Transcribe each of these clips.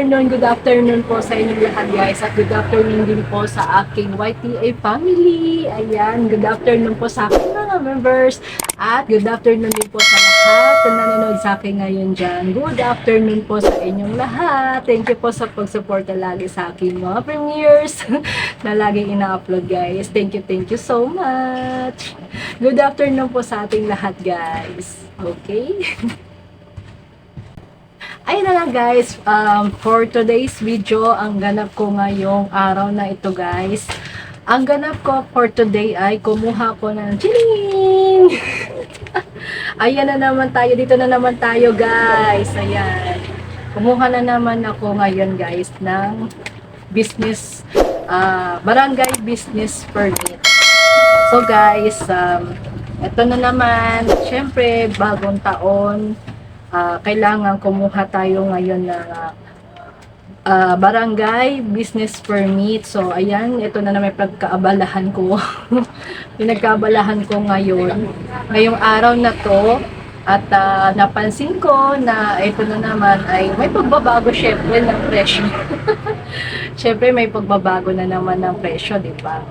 afternoon, good afternoon po sa inyong lahat guys at good afternoon din po sa aking YTA family. Ayan, good afternoon po sa aking mga members at good afternoon din po sa lahat na nanonood sa akin ngayon dyan. Good afternoon po sa inyong lahat. Thank you po sa pagsuporta lagi sa aking mga premieres na laging ina-upload guys. Thank you, thank you so much. Good afternoon po sa ating lahat guys. Okay? Ayun na lang guys, um, for today's video, ang ganap ko ngayong araw na ito guys. Ang ganap ko for today ay kumuha ko ng chiling! Ayan na naman tayo, dito na naman tayo guys. Ayan. Kumuha na naman ako ngayon guys ng business, ah, barangay business permit. So guys, um, ito na naman, syempre bagong taon, ah, kailangan kumuha tayo ngayon ng ah, barangay business permit. So, ayan, ito na naman pagkaabalahan ko. Pinagkaabalahan ko ngayon. Ngayong araw na to, at ah, napansin ko na ito na naman ay may pagbabago syempre ng presyo. syempre may pagbabago na naman ng presyo, di ba?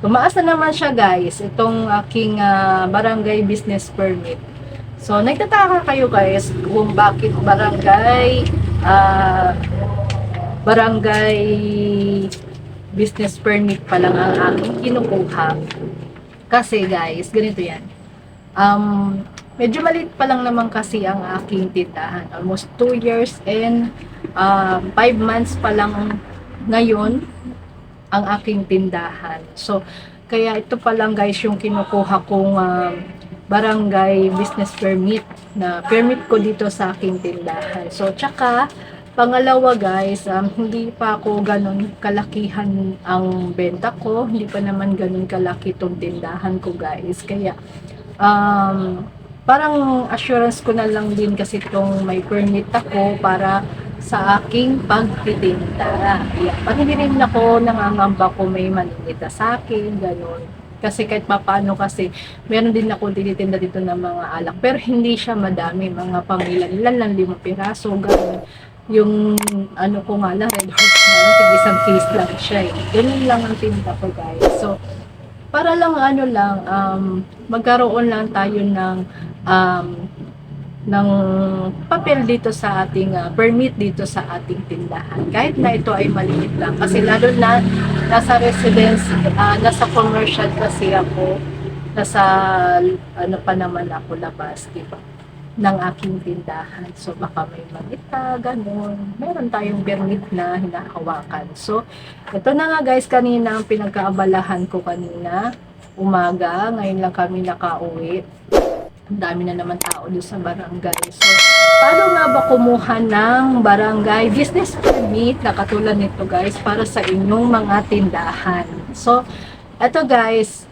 Tumaas na naman siya guys, itong aking ah, barangay business permit. So, nagtataka kayo guys kung bakit barangay, ah, barangay business permit pa lang ang aking kinukuha. Kasi guys, ganito yan. Um, medyo maliit pa lang naman kasi ang aking tindahan. Almost 2 years and 5 months pa lang ngayon ang aking tindahan. So, kaya ito pa lang guys yung kinukuha kong um, barangay business permit na permit ko dito sa aking tindahan. So, tsaka, pangalawa guys, um, hindi pa ako ganun kalakihan ang benta ko. Hindi pa naman ganun kalaki tong tindahan ko guys. Kaya, um, parang assurance ko na lang din kasi itong may permit ako para sa aking pagtitinda. Yeah. Pag hindi rin ako nangangamba ko may maninita sa akin, ganun. Kasi kahit papaano kasi, meron din ako tinitinda dito ng mga alak. Pero hindi siya madami, mga pamilya nila lang, limang piraso, ganun. Yung ano ko nga lang, red horse nga lang, tig isang case lang siya eh. Ganun lang ang tinda ko guys. So, para lang ano lang, um, magkaroon lang tayo ng um, ng papel dito sa ating ah, permit dito sa ating tindahan. Kahit na ito ay maliit lang. Kasi lalo na nasa residence, ah, nasa commercial kasi ako, nasa ano pa naman ako labas, di ba? ng aking tindahan. So, baka may magita, ganun. Meron tayong permit na hinahawakan. So, ito na nga guys, kanina ang pinagkaabalahan ko kanina, umaga. Ngayon lang kami nakauwi dami na naman tao doon sa barangay. So, paano nga ba kumuha ng barangay business permit na katulad nito guys para sa inyong mga tindahan? So, eto guys,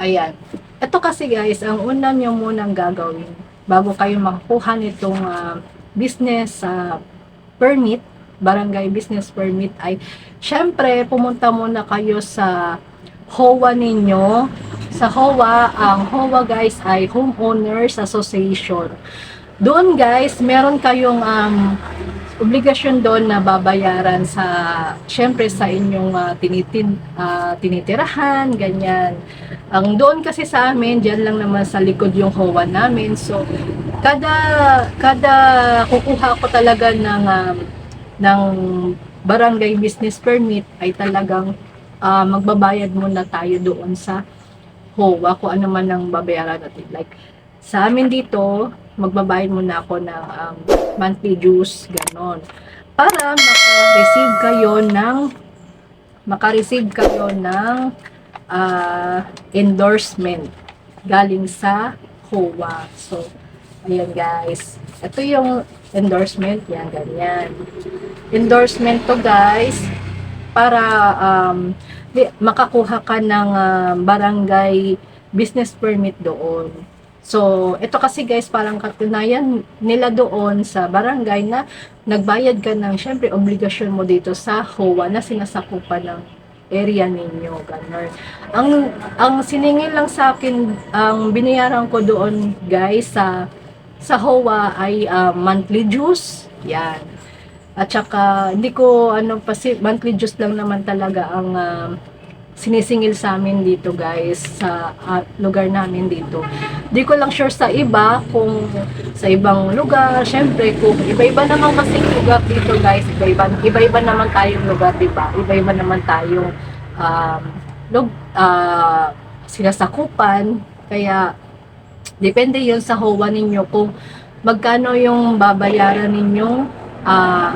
ayan. Ito kasi guys, ang una nyo munang gagawin bago kayo makakuha nitong ah, business ah, permit, barangay business permit ay syempre pumunta muna kayo sa HOA ninyo sa HOA, ang HOA guys ay Homeowners Association. Doon guys, meron kayong um, obligasyon doon na babayaran sa, syempre sa inyong uh, tinitin, ah, tinitirahan, ganyan. Ang doon kasi sa amin, dyan lang naman sa likod yung HOA namin. So, kada, kada kukuha ko talaga ng, um, ng barangay business permit ay talagang ah, magbabayad muna tayo doon sa HOA kung ano man ang babayaran natin. Like, sa amin dito, magbabayad muna ako ng um, monthly dues, ganon. Para maka-receive kayo ng maka-receive kayo ng ah, endorsement galing sa HOA. So, ayan guys. Ito yung endorsement, yan, ganyan. Endorsement to guys, para um, makakuha ka ng ah, barangay business permit doon. So, ito kasi guys, parang katunayan nila doon sa barangay na nagbayad ka ng, syempre, obligasyon mo dito sa HOA na sinasakupan ng area ninyo, ganun. Ang, ang siningil lang sa akin, ang binayaran ko doon, guys, sa, sa HOA ay ah, monthly dues, yan. At saka, hindi ko, ano, kasi monthly dues lang naman talaga ang um, sinisingil sa amin dito guys, sa ah, lugar namin dito. Di ko lang sure sa iba, kung sa ibang lugar, syempre, kung iba-iba naman kasi lugar dito guys, iba-iba, iba-iba naman tayong lugar, di ba? Iba-iba naman tayong um, lug, ah, sinasakupan, kaya depende yon sa HOA ninyo kung magkano yung babayaran ninyong ah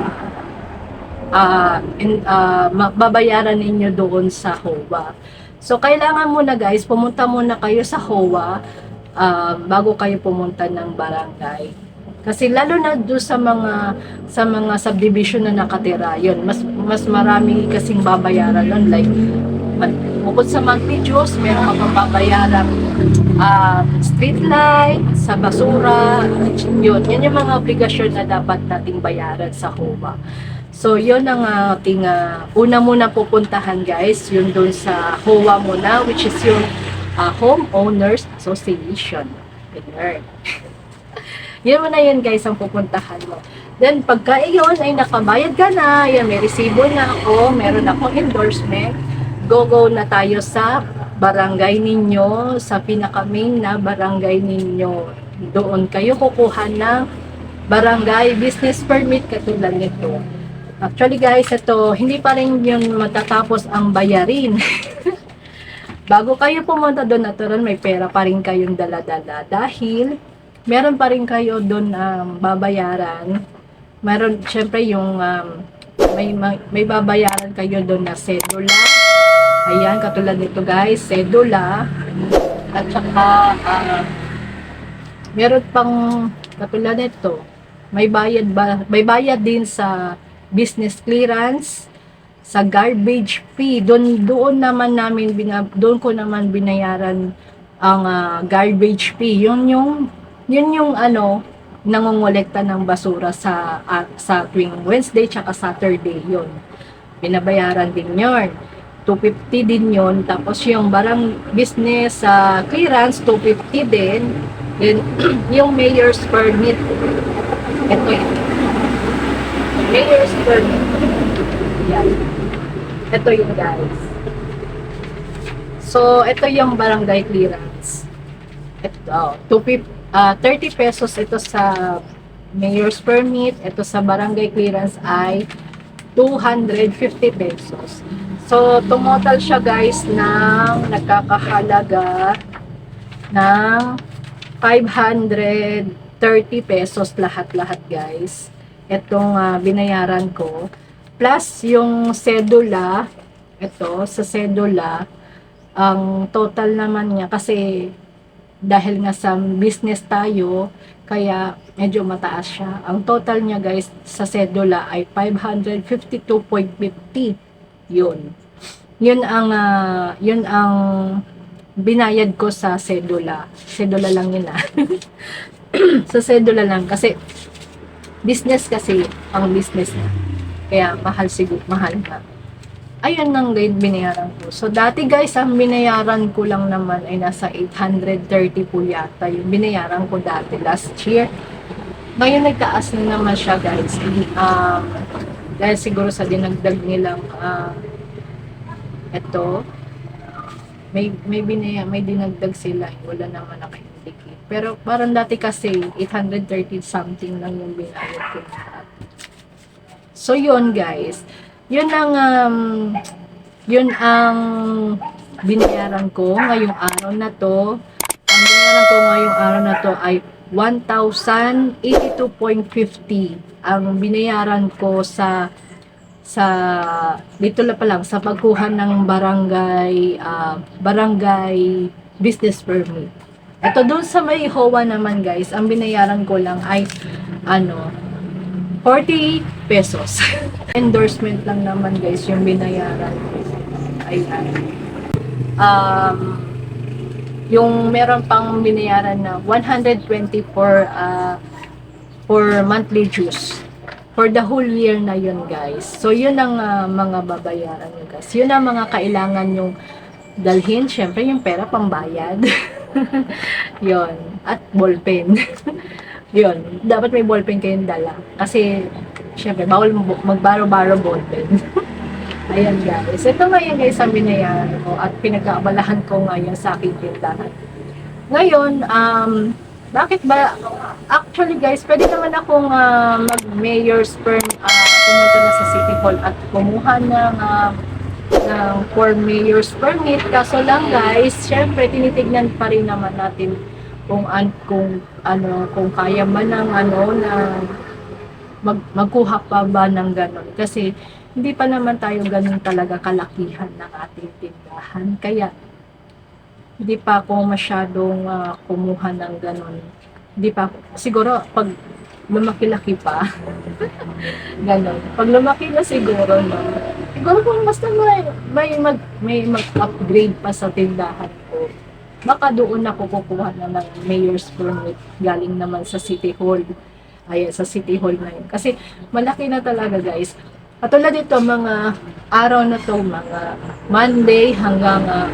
ah in, ma- babayaran ninyo doon sa HOA. So, kailangan muna guys, pumunta muna kayo sa HOA ah, bago kayo pumunta ng barangay. Kasi lalo na doon sa mga sa mga subdivision na nakatira, yun, mas mas marami kasing babayaran nun like bukod sa dues, meron ka pang babayaran um, street light, sa basura, yun, yun yung mga obligasyon na dapat nating bayaran sa HOA. So, yun ang ating ah, una muna pupuntahan guys, yun doon sa HOA muna, which is yung ah, Homeowners Association. Ganyan. yun muna yun guys ang pupuntahan mo. Then, pagka iyon ay nakabayad ka na, yan, may resibo na ako, meron akong endorsement, go-go na tayo sa barangay ninyo, sa pinaka-main na barangay ninyo. Doon kayo kukuha ng barangay business permit katulad nito. Actually guys, ito, hindi pa rin yung matatapos ang bayarin. Bago kayo pumunta doon, natural may pera pa rin kayong dala-dala dahil meron pa rin kayo doon um, babayaran. Meron, syempre yung um, may, may babayaran kayo doon na sedula. Ayan, katulad nito guys, sedula. At saka, ah, meron pang katulad nito, may bayad ba, may bayad din sa business clearance, sa garbage fee. Doon doon naman namin bina, doon ko naman binayaran ang ah, garbage fee. Yun yung yun yung ano nangongolekta ng basura sa ah, sa tuwing Wednesday tsaka Saturday yun. Binabayaran din yun. 250 din yun. Tapos yung barang business sa clearance, 250 din. Then, yung mayor's permit. Ito yun. Mayor's permit. Yan. Ito yung guys. So, ito yung barangay clearance. Ito, 250, ah, 30 pesos ito sa mayor's permit. Ito sa barangay clearance ay 250 pesos. So, tumotal siya guys ng nagkakahalaga ng 530 pesos lahat-lahat guys. Itong ah, binayaran ko. Plus yung sedula, ito sa sedula, ang total naman niya kasi dahil nga sa business tayo, kaya medyo mataas siya. Ang total niya guys sa sedula ay 552.50. Yun. Yun ang ah, yun ang binayad ko sa sedula. Sedula lang yun ah. sa sedula lang kasi business kasi ang business na. Kaya mahal siguro, mahal na. Ayun ang guide binayaran ko. So dati guys, ang binayaran ko lang naman ay nasa 830 po yata yung binayaran ko dati last year. Ngayon nagtaas na naman siya guys. Um, dahil siguro sa dinagdag nilang ah, ito, may may binaya, may dinagdag sila, wala naman naka-indicate. Pero parang dati kasi 830 something lang yung binayad ko. So yun guys, yun ang um, yun ang binayaran ko ngayong araw na to. Ang binayaran ko ngayong araw na to ay 1,082.50 ang binayaran ko sa sa dito la pa lang sa pagkuha ng barangay ah, barangay business permit. Ito doon sa may HOA naman guys, ang binayaran ko lang ay ano 40 pesos. Endorsement lang naman guys yung binayaran ko. Ayan. Um, yung meron pang binayaran na 120 for uh, for monthly dues for the whole year na yun guys. So yun ang ah, mga babayaran nyo guys. Yun ang mga kailangan yung dalhin. Syempre yung pera pambayad. yun. At ballpen. yun. Dapat may ballpen kayong dala. Kasi syempre, bawal mag- magbaro-baro ballpen. Ayan guys. Ito ngayon guys ang binayaran ko at pinag-aabalahan ko ngayon sa aking tindahan. Ngayon, um, bakit ba, actually guys, pwede naman akong ah, mag-mayor's perm, ah, pumunta na sa City Hall at kumuha ng, ah, ng for mayor's permit. Kaso lang guys, syempre tinitignan pa rin naman natin kung an kung ano kung kaya ba ng ano na mag magkuha pa ba ng ganun kasi hindi pa naman tayo ganun talaga kalakihan ng ating tindahan kaya hindi pa ako masyadong ah, kumuha ng ganun hindi pa siguro pag lumaki-laki pa ganun pag lumaki na siguro no siguro kung basta may may mag may mag-upgrade pa sa tindahan ko baka doon ako kukuha na ng mayor's permit galing naman sa City Hall. Ayan, sa City Hall na yun. Kasi malaki na talaga guys. Katulad dito mga araw na to, mga Monday hanggang ah,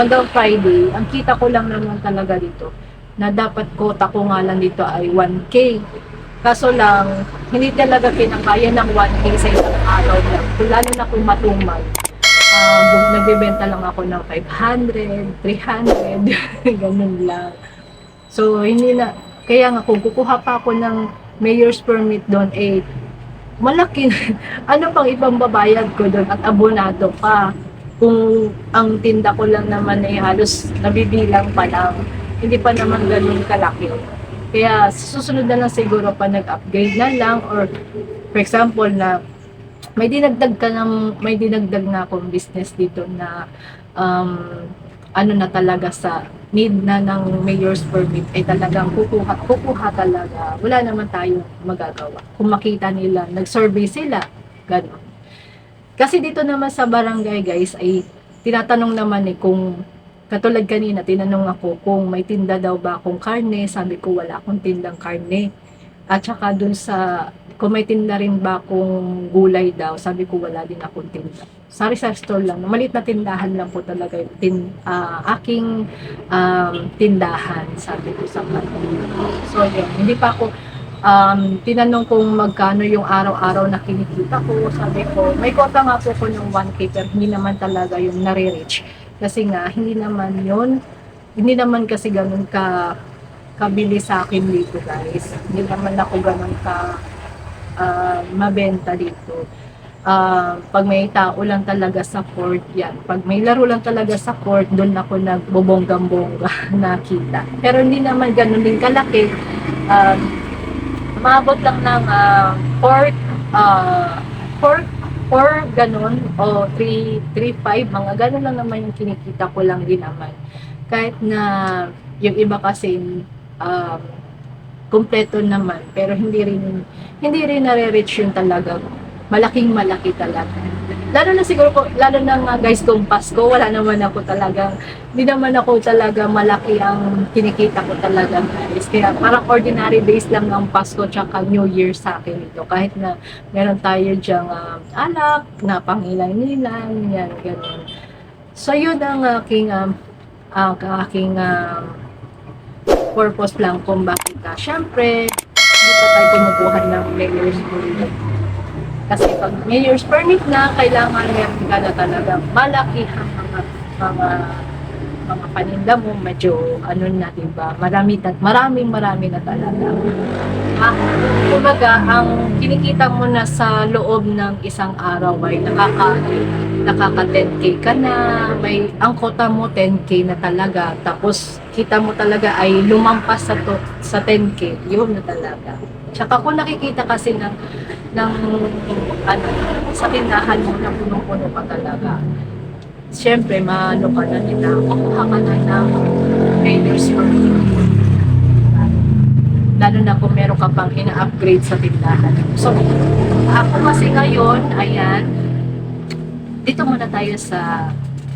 hanggang Friday, ang kita ko lang naman talaga dito na dapat quota ko nga lang dito ay 1K. Kaso lang, hindi talaga kinakaya ng 1K sa isang araw lang. Lalo na kung matumal um, nagbebenta lang ako ng 500, 300, ganun lang. So, hindi na, kaya nga kung kukuha pa ako ng mayor's permit doon, eh, malaki, ano pang ibang babayad ko doon at abonado pa. Kung ang tinda ko lang naman ay halos nabibilang pa lang, hindi pa naman ganun kalaki. Kaya susunod na lang siguro pa nag-upgrade na lang or for example na may dinagdag ka ng may dinagdag na akong business dito na um, ano na talaga sa need na ng mayor's permit ay talagang kukuha, kukuha talaga. Wala naman tayong magagawa. Kung makita nila, nag-survey sila, gano'n. Kasi dito naman sa barangay guys ay tinatanong naman eh kung katulad kanina tinanong ako kung may tinda daw ba akong karne, sabi ko wala akong tindang karne. At saka dun sa kung may tinda rin ba akong gulay daw, sabi ko wala din akong tinda. Sari sa store lang, maliit na tindahan lang po talaga yung tin, ah, aking um, tindahan, sabi ko sa kanila. So yun, hindi pa ako um, tinanong kung magkano yung araw-araw na kinikita ko. Sabi ko, may kota nga po ko ng 1K pero hindi naman talaga yung nare-reach. Kasi nga, hindi naman yun, hindi naman kasi ganun ka kabili sa akin dito guys. Hindi naman ako ganun ka ah, mabenta dito. Ah, pag may tao lang talaga sa court, yan. Pag may laro lang talaga sa court, doon ako nagbobonggang-bongga nakita. Pero hindi naman ganun din kalaki. Ah, maabot lang ng uh, 4 uh, 4 4 ganun o 3 3 5 mga ganun lang naman yung kinikita ko lang din naman kahit na yung iba kasi um, kumpleto naman pero hindi rin hindi rin nare-reach yung talaga malaking malaki talaga lalo na siguro ko lalo na nga guys kung Pasko wala naman ako talagang hindi naman ako talaga malaki ang kinikita ko talaga guys kaya parang ordinary days lang ng Pasko tsaka New Year sa akin ito kahit na meron tayo dyang um, anak na pangilan-ilan yan ganun so yun ang aking um, ang aking um, purpose lang kung bakit ka. Siyempre, hindi pa tayo kumukuha ng mayor's permit. Kasi pag mayor's permit na, kailangan meron ka na talaga malaki ang mga, mga mga paninda mo, medyo ano na, diba? Marami na, maraming marami na talaga. Ah, kumbaga, ang kinikita mo na sa loob ng isang araw ay nakaka nakaka 10k ka na, may ang kota mo 10k na talaga. Tapos kita mo talaga ay lumampas sa to, sa 10k, yun na talaga. Tsaka kung nakikita kasi ng ng ano, sa tindahan mo na punong-puno ka talaga. Siyempre, maano ka na nila, makuha ka na ng traders lalo na kung meron ka pang ina-upgrade sa tindahan. So, ako kasi ngayon, ayan, dito muna tayo sa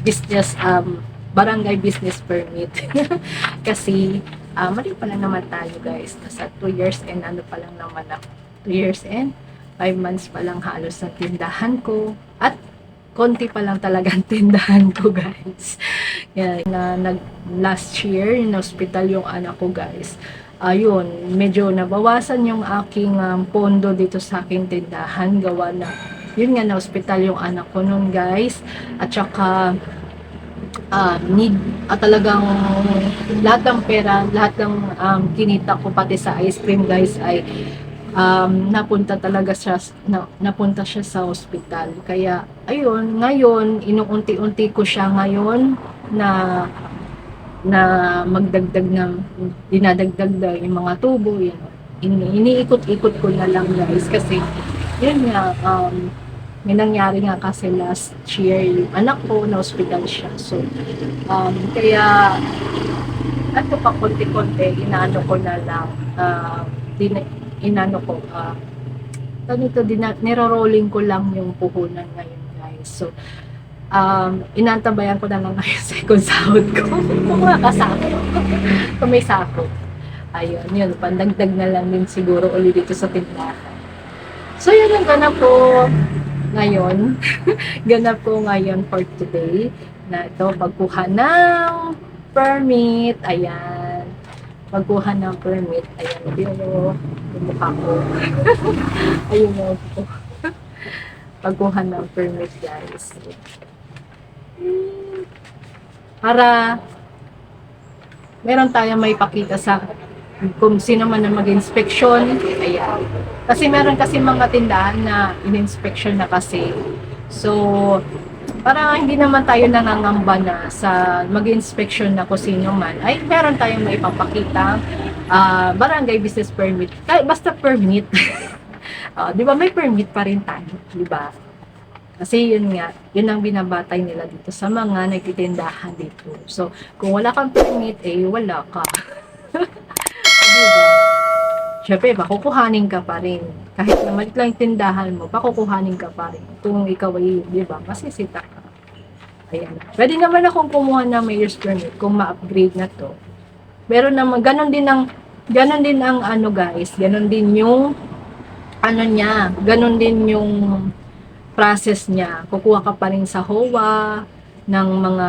business, um, barangay business permit. kasi, uh, mali pa lang naman tayo guys. Nasa 2 years and ano pa lang naman ako. 2 years and 5 months pa lang halos sa tindahan ko. At konti pa lang talagang tindahan ko guys. Yan, na nag last year in hospital yung anak ko guys. ayun, medyo nabawasan yung aking um, pondo dito sa aking tindahan gawa na yun nga na hospital yung anak ko nun guys at saka ah, need at talagang lahat ng pera lahat ng um, kinita ko pati sa ice cream guys ay um, napunta talaga siya na, napunta siya sa hospital. Kaya ayun ngayon inuunti-unti ko siya ngayon na na magdagdag ng dinadagdag na yung mga tubo yun. Ini iniikot-ikot ko na lang guys kasi yun nga um, may nangyari nga kasi last year yung anak ko na hospital siya. So um, kaya ano pa konti-konti inaano ko na lang uh, din, inano ko uh, ganito niro-rolling ko lang yung puhunan ngayon guys. So um, inantabayan ko na lang ngayon second sahod ko. Kung makasako kung may sako. Ayun yun pandagdag na lang din siguro ulit dito sa tindahan. So yun ang ganap ko ngayon. Ganap ko ngayon for today na ito pagkuha ng permit. Ayan. Pagkuha ng permit. Ayan yun o yung mukha ko ayun o pagkuha ng permit guys para meron tayong may pakita sa kung sino man ang mag-inspection. Ayan. Kasi meron kasi mga tindahan na in-inspection na kasi. So, para hindi naman tayo nangangamba na sa mag-inspection na kung sino man, ay meron tayong may papakita ah, barangay business permit. Kahit basta permit. Ah, di ba may permit pa rin tayo, di ba? Kasi yun nga, yun ang binabatay nila dito sa mga nagtitindahan dito. So, kung wala kang permit, eh, wala ka. diba? Siyempre, pakukuhanin ka pa rin. Kahit na maliit lang tindahan mo, pakukuhanin ka pa rin. Kung ikaw ay, di ba, masisita ka. Ayan. Pwede naman akong kumuha ng mayor's permit kung ma-upgrade na to. Meron naman, ganon din ang, ganon din ang ano guys, ganon din yung, ano niya, ganon din yung process niya. Kukuha ka pa rin sa HOA ng mga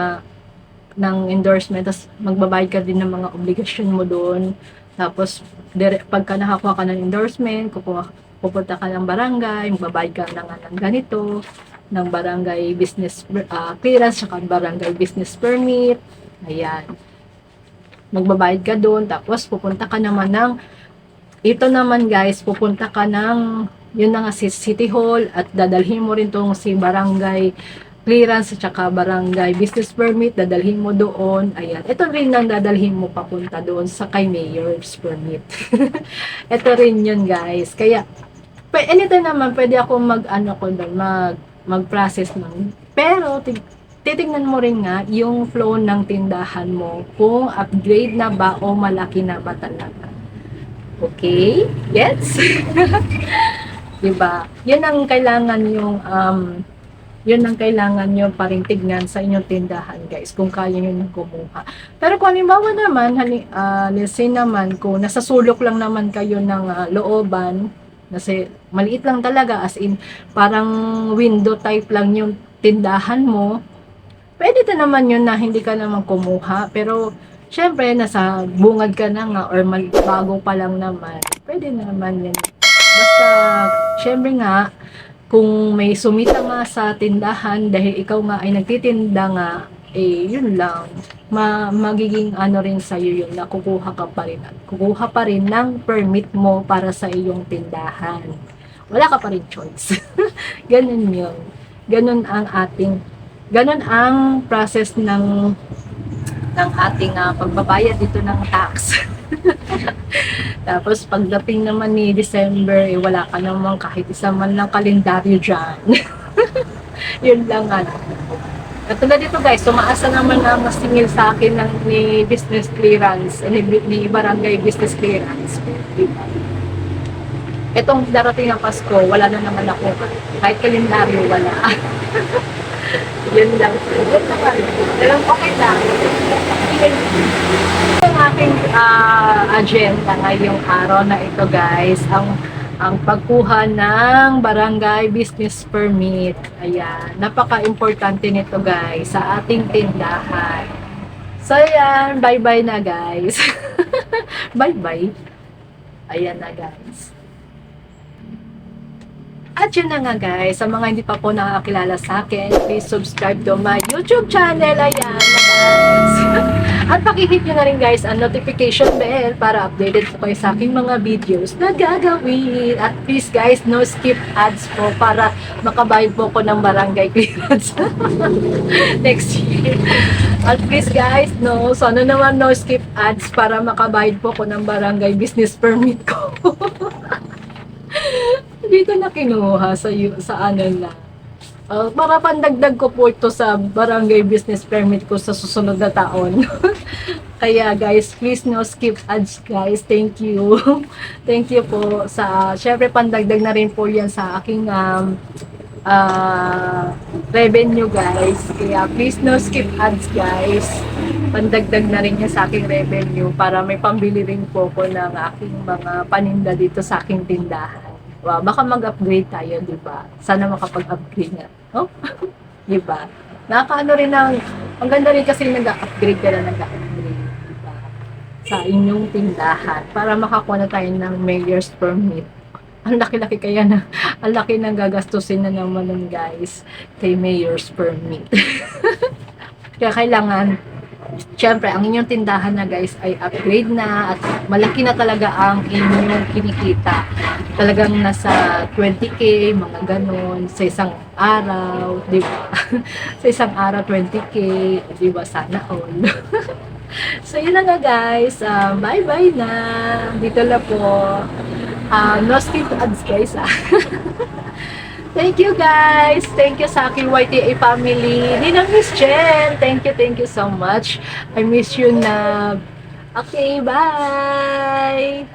ng endorsement tapos magbabayad ka din ng mga obligasyon mo doon. Tapos dire, pagka nakakuha ka ng endorsement, kukuha pupunta ka ng barangay, magbabayad ka nga ng ganito, ng barangay business uh, clearance, saka barangay business permit. Ayan. Magbabayad ka doon, tapos pupunta ka naman ng ito naman guys, pupunta ka ng yun na nga si City Hall at dadalhin mo rin tong si barangay clearance at saka barangay business permit, dadalhin mo doon. Ayan. Ito rin ang dadalhin mo papunta doon sa kay mayor's permit. Ito rin yun guys. Kaya, anytime naman, pwede ako mag, ano ko doon, mag, mag-process nun. Pero, tig- titignan mo rin nga yung flow ng tindahan mo kung upgrade na ba o malaki na ba talaga. Okay? Gets? diba? Yun ang kailangan yung um, yun ang kailangan nyo pa tignan sa inyong tindahan guys kung kaya nyo nang kumuha. Pero kung halimbawa naman hali, uh, let's say naman kung nasa sulok lang naman kayo ng uh, looban kasi maliit lang talaga as in parang window type lang yung tindahan mo pwede din naman yun na hindi ka naman kumuha. Pero syempre nasa bungad ka na nga or mal- bago pa lang naman pwede naman yun. Basta syempre nga kung may sumita nga sa tindahan dahil ikaw nga ay nagtitinda nga, eh, yun lang. Ma magiging ano rin sa iyo yun na kukuha ka pa rin. Kukuha pa rin ng permit mo para sa iyong tindahan. Wala ka pa rin choice. Ganun yun. Ganun ang ating, ganun ang process ng ng ating uh, pagbabayad dito ng tax. Tapos pagdating naman ni December, eh, wala ka naman kahit isa man lang kalendaryo dyan. Yun lang ano. Katulad dito guys, tumaasa naman ang masingil sa akin ng ni business clearance, ni, ni barangay business clearance. Itong darating ng Pasko, wala na naman ako. Kahit kalendaryo, wala. Yun lang. Yun naman. Pero okay lang. Ang aking ah, agenda ngayong araw na ito guys, ang ang pagkuha ng barangay business permit. Ayan, napaka-importante nito guys sa ating tindahan. So yan, bye-bye na guys. Bye-bye. Ayan na guys. At yun na nga guys, sa mga hindi pa po nakakilala sa akin, please subscribe to my YouTube channel. Ayan guys. At pakihit nyo na rin guys ang notification bell para updated po kayo sa aking mga videos na gagawin. At please guys, no skip ads po para makabayad po ko ng barangay clearance next year. At please guys, no, sana naman no skip ads para makabayad po ko ng barangay business permit ko. Dito na kinuha sa sa ano na. Uh, para pandagdag ko po ito sa barangay business permit ko sa susunod na taon. Kaya guys, please no skip ads guys. Thank you. Thank you po sa syempre pandagdag na rin po 'yan sa aking um, ah, revenue guys. Kaya please no skip ads guys. Pandagdag na rin niya sa aking revenue para may pambili rin po ko ng aking mga paninda dito sa aking tindahan. Wow, baka mag-upgrade tayo, di ba? Sana makapag-upgrade na. Oh? di ba? Nakakaano rin ng, ang ganda rin kasi nag-upgrade ka na nag-upgrade, di ba? Sa inyong tindahan para makakuha na tayo ng mayor's permit. Ang laki-laki kaya na, ang laki ng gagastusin na naman nun guys kay mayor's permit. kaya kailangan Siyempre, ang inyong tindahan na guys ay upgrade na at malaki na talaga ang inyong kinikita. Talagang nasa 20k, mga ganon, sa isang araw, di ba? sa isang araw, 20k, di ba? Sana all. so, yun na nga guys. Ah, bye-bye na. Dito na po. Ah, no skip ads guys ah. Thank you guys. Thank you sa aking YTA family. Ninang Miss Jen. Thank you, thank you so much. I miss you na. Okay, bye.